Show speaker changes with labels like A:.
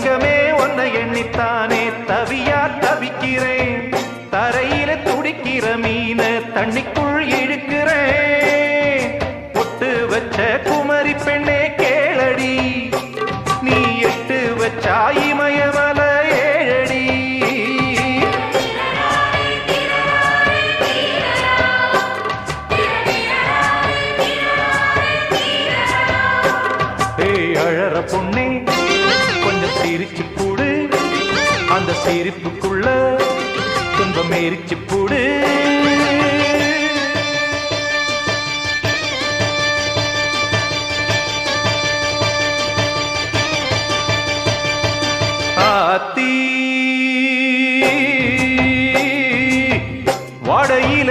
A: நெஞ்சமே ஒன்னை எண்ணித்தானே. தவியா தவிக்கிறேன். தரையில துடிக்கிற மீன தண்ணிக்குள் இழுக்கிறேன். ஒட்டு வச்ச குமரி பெண்ணே கேளடி. நீ எட்டு வச்சாயி மயமல ஏழடி. அழற பொண்ணே. கொஞ்ச சிரிச்சு போடு அந்த சிரிப்புக்குள்ள துன்பம் எரிச்சு போடு ஆத்தி வாடையில